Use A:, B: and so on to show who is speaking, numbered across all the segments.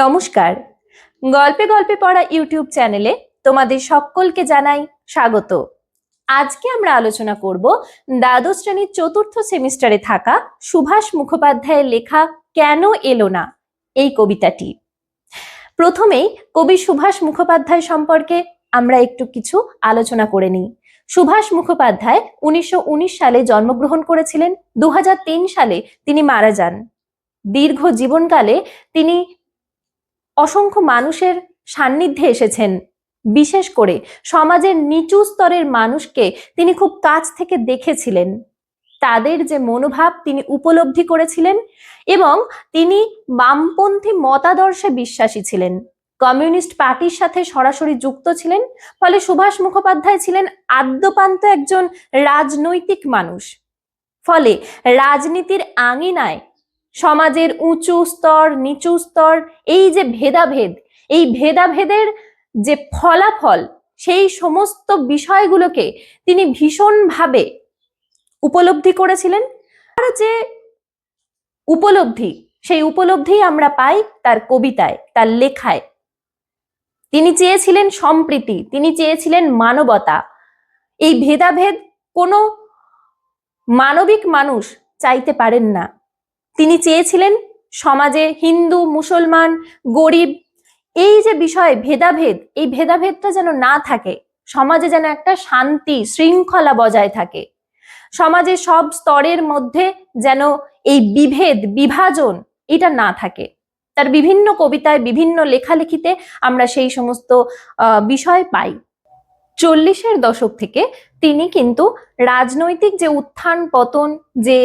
A: নমস্কার। গল্পে গল্পে পড়া ইউটিউব চ্যানেলে তোমাদের সকলকে জানাই স্বাগত। আজকে আমরা আলোচনা করব দ্বাদশ শ্রেণির চতুর্থ সেমিস্টারে থাকা সুভাষ মুখোপাধ্যায়ের লেখা কেন এলো না? এই কবিতাটি। প্রথমেই কবি সুভাষ মুখোপাধ্যায় সম্পর্কে আমরা একটু কিছু আলোচনা করে নিই। সুভাষ মুখোপাধ্যায় উনিশশো উনিশ সালে জন্মগ্রহণ করেছিলেন। দু হাজার তিন সালে তিনি মারা যান। দীর্ঘ জীবনকালে তিনি অসংখ্য মানুষের সান্নিধ্যে এসেছেন। বিশেষ করে সমাজের নিচু স্তরের মানুষকে তিনি খুব কাছ থেকে দেখেছিলেন। তাদের যে মনোভাব তিনি উপলব্ধি করেছিলেন এবং তিনি বামপন্থী মতাদর্শে বিশ্বাসী ছিলেন। কমিউনিস্ট পার্টির সাথে সরাসরি যুক্ত ছিলেন, ফলে সুভাষ মুখোপাধ্যায় ছিলেন আদ্যপান্ত একজন রাজনৈতিক মানুষ। ফলে রাজনীতির আঙিনায় সমাজের উঁচু স্তর, নিচু স্তর, এই যে ভেদাভেদ, এই ভেদাভেদের যে ফলাফল, সেই সমস্ত বিষয়গুলোকে তিনি ভীষণভাবে উপলব্ধি করেছিলেন। আর যে উপলব্ধি, সেই উপলব্ধি আমরা পাই তার কবিতায়, তার লেখায়। তিনি চেয়েছিলেন সম্প্রীতি, তিনি চেয়েছিলেন মানবতা। এই ভেদাভেদ কোনো মানবিক মানুষ চাইতে পারেন না। তিনি চেয়েছিলেন সমাজে হিন্দু, মুসলমান, গরিব, এই যে বিষয় ভেদাভেদ, এই ভেদাভেদটা যেন না থাকে, সমাজে যেন একটা শান্তি শৃঙ্খলা বজায় থাকে সমাজে সব স্তরের মধ্যে যেন এই বিভেদ, বিভাজন, এটা না থাকে। তার বিভিন্ন কবিতায়, বিভিন্ন লেখালেখিতে আমরা সেই সমস্ত বিষয় পাই। চল্লিশের দশক থেকে তিনি কিন্তু রাজনৈতিক যে উত্থান, পতন, যে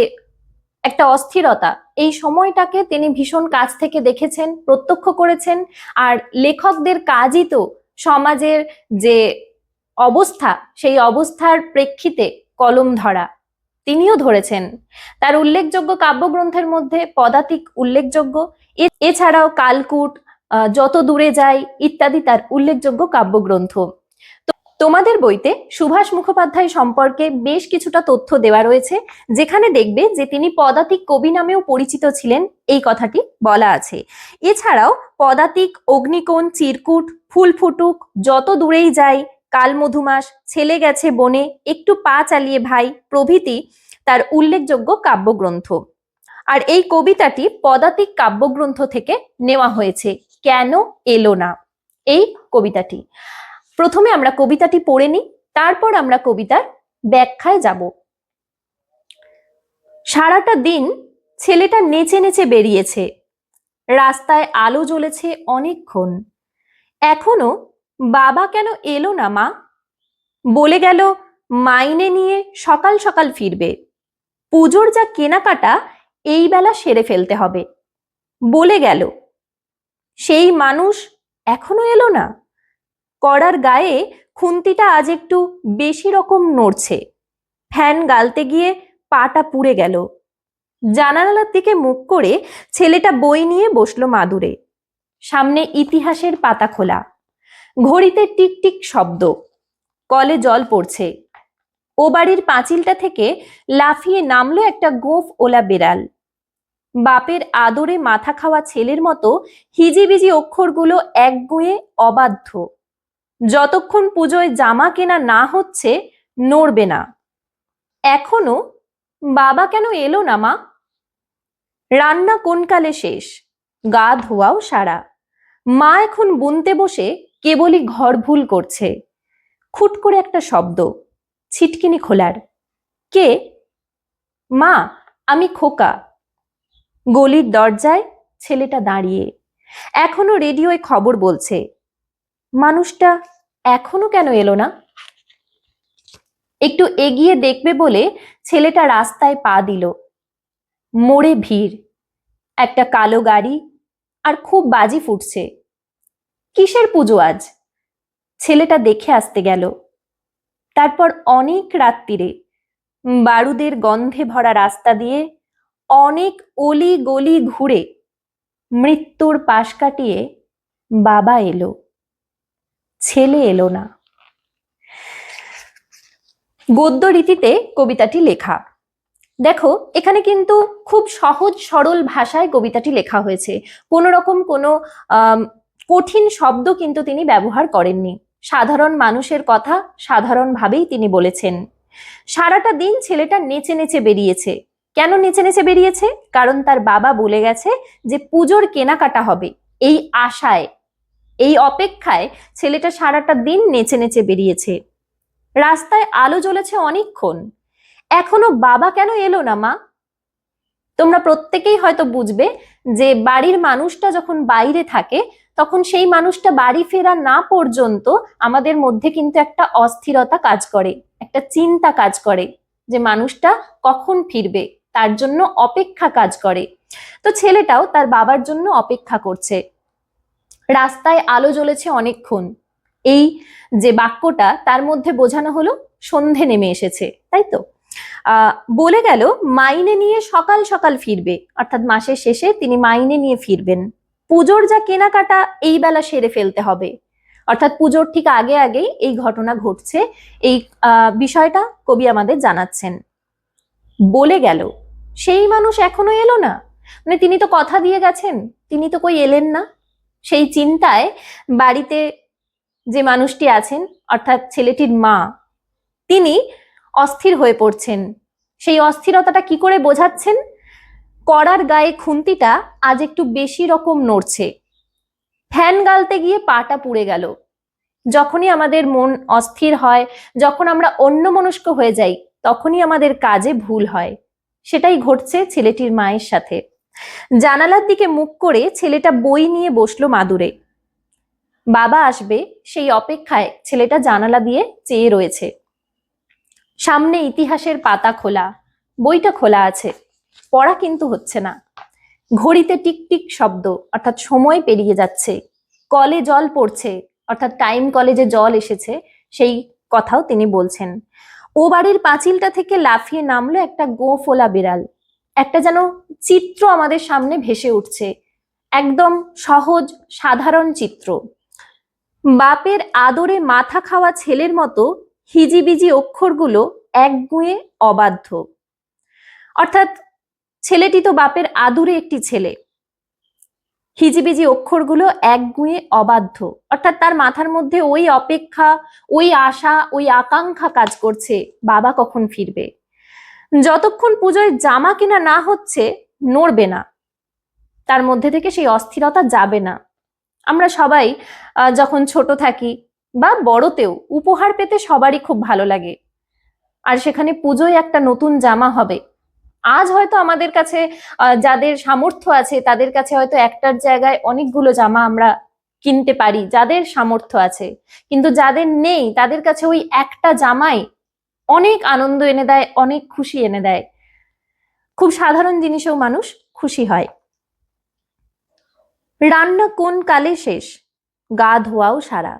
A: একটা অস্থিরতা। এই সময়টাকে তিনি ভীষণ কাছ থেকে দেখেছেন, প্রত্যক্ষ করেছেন। আর লেখকদের কাজই তো সমাজের যে অবস্থা, সেই অবস্থার প্রেক্ষিতে কলম ধরা। তিনিও ধরেছেন। তার উল্লেখযোগ্য কাব্যগ্রন্থের মধ্যে পদাতিক উল্লেখযোগ্য। এছাড়াও কালকুট যত দূরে যায় ইত্যাদি তার উল্লেখযোগ্য কাব্যগ্রন্থ। তোমাদের বইতে সুভাষ মুখোপাধ্যায় সম্পর্কে বেশ কিছুটা তথ্য দেওয়া রয়েছে, যেখানে দেখবে যে তিনি পদাতিক কবি নামেও পরিচিত ছিলেন, এই কথাটি বলা আছে। এছাড়াও পদাতিক, অগ্নিকোণ, চিরকুট, ফুল ফুটুক, যত দূরেই যায় কাল মধুমাস, ছেলে গেছে বনে, একটু পা চালিয়ে ভাই, প্রভৃতি তার উল্লেখযোগ্য কাব্যগ্রন্থ। আর এই কবিতাটি পদাতিক কাব্যগ্রন্থ থেকে নেওয়া হয়েছে, কেন এলো না? এই কবিতাটি। প্রথমে আমরা কবিতাটি পড়ে নিই, তারপর আমরা কবিতার ব্যাখ্যায় যাব। সারাটা দিন ছেলেটা নেচে নেচে বেরিয়েছে। রাস্তায় আলো জ্বলেছে অনেকক্ষণ। এখনও বাবা কেন এলো না মা? বলে গেল, মাইনে নিয়ে সকাল সকাল ফিরবে। পুজোর যা কেনাকাটা, এই বেলা সেরে ফেলতে হবে। বলে গেল, সেই মানুষ এখনও এলো না? কড়ার গায়ে খুন্তিটা আজ একটু বেশি রকম নড়ছে। ফ্যান গালতে গিয়ে পাটা পুড়ে গেল। জানালার দিকে মুখ করে ছেলেটা বই নিয়ে বসল মাদুরে। সামনে ইতিহাসের পাতা খোলা। ঘড়িতে টিকটিক শব্দ। কলে জল পড়ছে। ও বাড়ির পাঁচিলটা থেকে লাফিয়ে নামলো একটা গোফ ওলা বেড়াল। বাপের আদরে মাথা খাওয়া ছেলের মতো হিজিবিজি অক্ষরগুলো একগুঁয়ে অবাধ্য। যতক্ষণ পুজোয় জামা কেনা না হচ্ছে, নড়বে না। এখনও বাবা কেন এলো না, মা? রান্না কোনকালে শেষ? গা ধোয়াও সারা। মা এখন বুনতে বসে কেবলই ঘর ভুল করছে। খুট করে একটা শব্দ, ছিটকিনি খোলার। কে? মা, আমি খোকা। গলির দরজায় ছেলেটা দাঁড়িয়ে। এখনও রেডিওয় খবর বলছে মানুষটা এখনও কেন এলো না? একটু এগিয়ে দেখবে বলে ছেলেটা রাস্তায় পা দিল। মোড়ে ভিড়। একটা কালো গাড়ি আর খুব বাজি ফুটছে। কিসের পুজো আজ? ছেলেটা দেখে আসতে গেল। তারপর অনেক রাত্রিরে বারুদের গন্ধে ভরা রাস্তা দিয়ে অনেক অলি গলি ঘুরে মৃত্যুর পাশ কাটিয়ে বাবা এলো। ছেলে এলো না। গদ্য রীতিতে কবিতাটি লেখা। দেখো, এখানে কিন্তু খুব সহজ, সরল ভাষায় কবিতাটি লেখা হয়েছে। কোনো রকম কোনো কঠিন শব্দ কিন্তু তিনি ব্যবহার করেননি। সাধারণ মানুষের কথা সাধারণভাবেই তিনি বলেছেন। সারাটা দিন ছেলেটা নেচে নেচে বেরিয়েছে। কেন নেচে নেচে বেরিয়েছে? কারণ তার বাবা বলে গেছে যে, পুজোর কেনাকাটা হবে। এই আশায় এই অপেক্ষায় ছেলেটা সারাটা দিন নেচে নেচে বেরিয়েছে। রাস্তায় আলো জ্বলেছে অনেকক্ষণ। এখনও বাবা কেন এলো না, মা? তোমরা প্রত্যেকেই হয়তো বুঝবে যে বাড়ির মানুষটা যখন বাইরে থাকে, তখন সেই মানুষটা বাড়ি ফেরা না পর্যন্ত আমাদের মধ্যে কিন্তু একটা অস্থিরতা কাজ করে, একটা চিন্তা কাজ করে যে মানুষটা কখন ফিরবে, তার জন্য অপেক্ষা কাজ করে। তো ছেলেটাও তার বাবার জন্য অপেক্ষা করছে। রাস্তায় আলো জ্বলেছে অনেকক্ষণ। এই যে বাক্যটা, তার মধ্যে বোঝানো হলো, সন্ধে নেমে এসেছে, তাই তো? বলে গেল, মাইনে নিয়ে সকাল সকাল ফিরবে। অর্থাৎ মাসের শেষে তিনি মাইনে নিয়ে ফিরবেন। পুজোর যা কেনাকাটা, এই বেলা সেরে ফেলতে হবে। অর্থাৎ পুজোর ঠিক আগে আগেই এই ঘটনা ঘটছে। এই বিষয়টা কবি আমাদের জানাচ্ছেন। বলে গেল, সেই মানুষ এখনও এলো না? মানে তিনি তো কথা দিয়ে গেছেন, তিনি তো কই এলেন না? সেই চিন্তায় বাড়িতে যে মানুষটি আছেন, অর্থাৎ ছেলেটির মা, তিনি অস্থির হয়ে পড়ছেন। সেই অস্থিরতাটা কি করে বোঝাচ্ছেন? কড়ার গায়ে খুন্তিটা আজ একটু বেশি রকম নড়ছে। ফ্যান গালতে গিয়ে পাটা পুড়ে গেল। যখনই আমাদের মন অস্থির হয়, যখন আমরা অন্যমনস্ক হয়ে যাই, তখনই আমাদের কাজে ভুল হয়। সেটাই ঘটছে ছেলেটির মায়ের সাথে। জানালার দিকে মুখ করে ছেলেটা বই নিয়ে বসল মাদুরে। বাবা আসবে, সেই অপেক্ষায় ছেলেটা জানালা দিয়ে চেয়ে রয়েছে। সামনে ইতিহাসের পাতা খোলা, বইটা খোলা আছে, পড়া কিন্তু হচ্ছে না। ঘড়িতে টিকটিক শব্দ, অর্থাৎ সময় পেরিয়ে যাচ্ছে। কলে জল পড়ছে, অর্থাৎ টাইম কলেজে জল এসেছে, সেই কথাও তিনি বলছেন। ও বাড়ির পাঁচিলটা থেকে লাফিয়ে নামলো একটা গোফোলা বিড়াল। একটা যেন চিত্র আমাদের সামনে ভেসে উঠছে। একদম সহজ, সাধারণ চিত্র। বাপের আদরে মাথা খাওয়া ছেলের মতো হিজিবিজি অক্ষরগুলো একগুঁয়ে অবাধ্য। অর্থাৎ ছেলেটি তো বাপের আদুরে একটি ছেলে। হিজিবিজি অক্ষরগুলো একগুঁয়ে অবাধ্য। অর্থাৎ তার মাথার মধ্যে ওই অপেক্ষা, ওই আশা, ওই আকাঙ্ক্ষা কাজ করছে। বাবা কখন ফিরবে? যতক্ষণ পুজোয় জামা কেনা না হচ্ছে, নড়বে না। তার মধ্যে থেকে সেই অস্থিরতা যাবে না। আমরা সবাই যখন ছোট থাকি বা বড়তেও উপহার পেতে সবারই খুব ভালো লাগে। আর সেখানে পুজোয় একটা নতুন জামা হবে। আজ হয়তো আমাদের কাছে যাদের সামর্থ্য আছে, তাদের কাছে হয়তো একটার জায়গায় অনেকগুলো জামা আমরা কিনতে পারি, যাদের সামর্থ্য আছে। কিন্তু যাদের নেই, তাদের কাছে ওই একটা জামাই অনেক আনন্দ এনে দেয়, অনেক খুশি এনে দেয়। খুব সাধারণ জিনিসেও মানুষ খুশি হয়। রান্না কোন কালে শেষ? গা ধোয়াও সারা।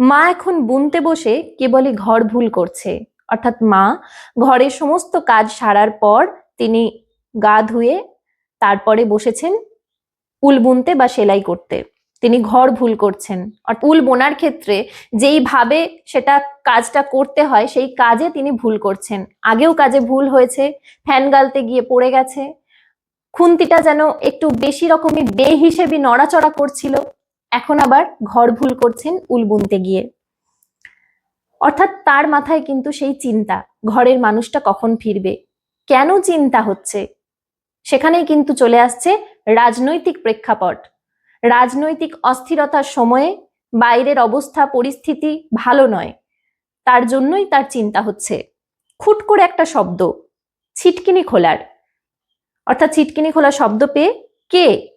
A: মা এখন বুনতে বসে কেবলই ঘর ভুল করছে। অর্থাৎ মা ঘরের সমস্ত কাজ সারার পর তিনি গা ধুয়ে তারপরে বসেছেন উল বুনতে বা সেলাই করতে। তিনি ঘর ভুল করছেন। উল বোনার ক্ষেত্রে যেইভাবে সেটা কাজটা করতে হয়, সেই কাজে তিনি ভুল করছেন। আগেও কাজে ভুল হয়েছে, ফ্যান গালতে গিয়ে পড়ে গেছে। খুন্তিটা যেন একটু বেশি রকমই বে হিসেবে নড়াচড়া করছিল। এখন আবার ঘর ভুল করছেন উল বুনতে গিয়ে। অর্থাৎ তার মাথায় কিন্তু সেই চিন্তা, ঘরের মানুষটা কখন ফিরবে? কেন চিন্তা হচ্ছে? সেখানেই কিন্তু চলে আসছে রাজনৈতিক প্রেক্ষাপট। রাজনৈতিক অস্থিরতার সময়ে বাইরের অবস্থা, পরিস্থিতি ভালো নয়। তার জন্যই তার চিন্তা হচ্ছে। খুট করে একটা শব্দ, ছিটকিনি খোলার। অর্থাৎ ছিটকিনি খোলা শব্দ পেয়ে কে?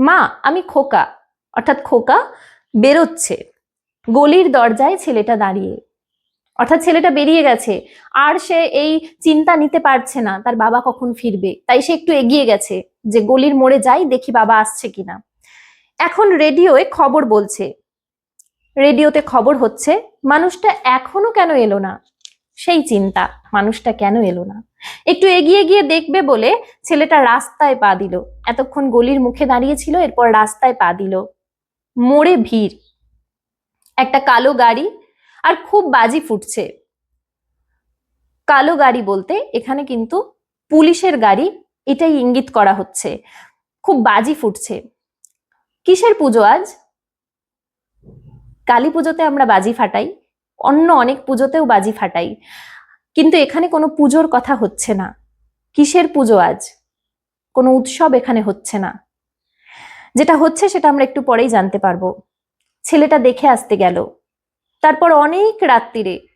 A: মা, আমি খোকা। অর্থাৎ খোকা বেরোচ্ছে। গলির দরজায় ছেলেটা দাঁড়িয়ে। অর্থাৎ ছেলেটা বেরিয়ে গেছে। আর সে এই চিন্তা নিতে পারছে না, তার বাবা কখন ফিরবে? তাই সে একটু এগিয়ে গেছে যে গলির মোড়ে যাই, দেখি বাবা আসছে কিনা। এখন রেডিওয়ে খবর বলছে। রেডিওতে খবর হচ্ছে, মানুষটা এখনও কেন এলো না? সেই চিন্তা, মানুষটা কেন এলো না? একটু এগিয়ে গিয়ে দেখবে বলে ছেলেটা রাস্তায় পা দিল। এতক্ষণ গলির মুখে দাঁড়িয়েছিল, এরপর রাস্তায় পা দিল। মোড়ে ভিড়। একটা কালো গাড়ি আর খুব বাজি ফুটছে। কালো গাড়ি বলতে এখানে কিন্তু পুলিশের গাড়ি, এটাই ইঙ্গিত করা হচ্ছে। খুব বাজি ফুটছে। কিসের পুজো আজ? কালী পুজোতে আমরা বাজি ফাটাই, অন্য অনেক পুজোতেও বাজি ফাটাই। কিন্তু এখানে কোনো পুজোর কথা হচ্ছে না। কিসের পুজো আজ? কোনো উৎসব এখানে হচ্ছে না। যেটা হচ্ছে সেটা আমরা একটু পরেই জানতে পারব। ছেলেটা দেখে আসতে গেল। তারপর অনেক রাত্রিরে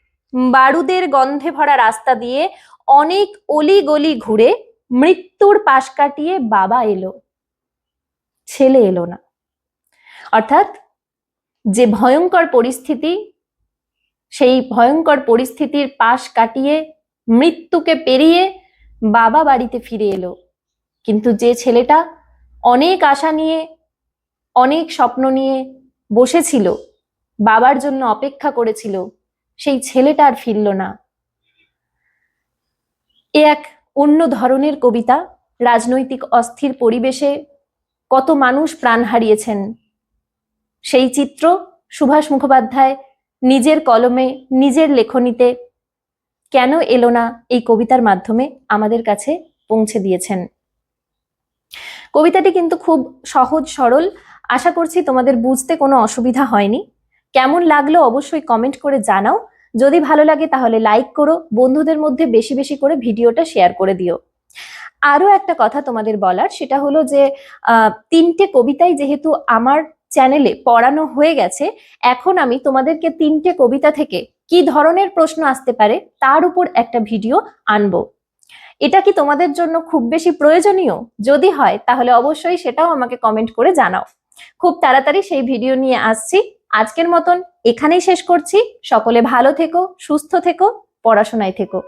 A: বারুদের গন্ধে ভরা রাস্তা দিয়ে অনেক অলি গলি ঘুরে মৃত্যুর পাশ কাটিয়ে বাবা এলো। ছেলে এলো না। অর্থাৎ যে ভয়ঙ্কর পরিস্থিতি, সেই ভয়ঙ্কর পরিস্থিতির পাশ কাটিয়ে মৃত্যুকে পেরিয়ে বাবা বাড়িতে ফিরে এলো। কিন্তু যে ছেলেটা অনেক আশা নিয়ে, অনেক স্বপ্ন নিয়ে বসেছিল, বাবার জন্য অপেক্ষা করেছিল, সেই ছেলেটা আর ফিরল না। এ এক অন্য ধরনের কবিতা, রাজনৈতিক অস্থির পরিবেশে কত মানুষ প্রাণ হারিয়েছেন সেই চিত্র সুভাষ মুখোপাধ্যায় নিজের কলমে, নিজের লেখনীতে কেন এলো না এই কবিতার মাধ্যমে আমাদের কাছে পৌঁছে দিয়েছেন। কবিতাটি কিন্তু খুব সহজ, সরল। আশা করছি তোমাদের বুঝতে কোনো অসুবিধা হয়নি। কেমন লাগল অবশ্যই কমেন্ট করে জানাও। যদি ভালো লাগে তাহলে লাইক করো, বন্ধুদের মধ্যে বেশি বেশি করে ভিডিওটা শেয়ার করে দিও। আরও একটা কথা তোমাদের বলার, সেটা হলো যে তিনটে কবিতাই যেহেতু আমার চ্যানেলে পড়ানো হয়ে গেছে, এখন আমি তোমাদেরকে তিনটে কবিতা থেকে কি ধরনের প্রশ্ন আসতে পারে তার উপর একটা ভিডিও আনব। এটা কি তোমাদের জন্য খুব বেশি প্রয়োজনীয়? যদি হয়, তাহলে অবশ্যই সেটাও আমাকে কমেন্ট করে জানাও। খুব তাড়াতাড়ি সেই ভিডিও নিয়ে আসছি। আজকের মতন এখানেই শেষ করছি। সকলে ভালো থেকো, সুস্থ থেকো, পড়াশোনায় থেকো।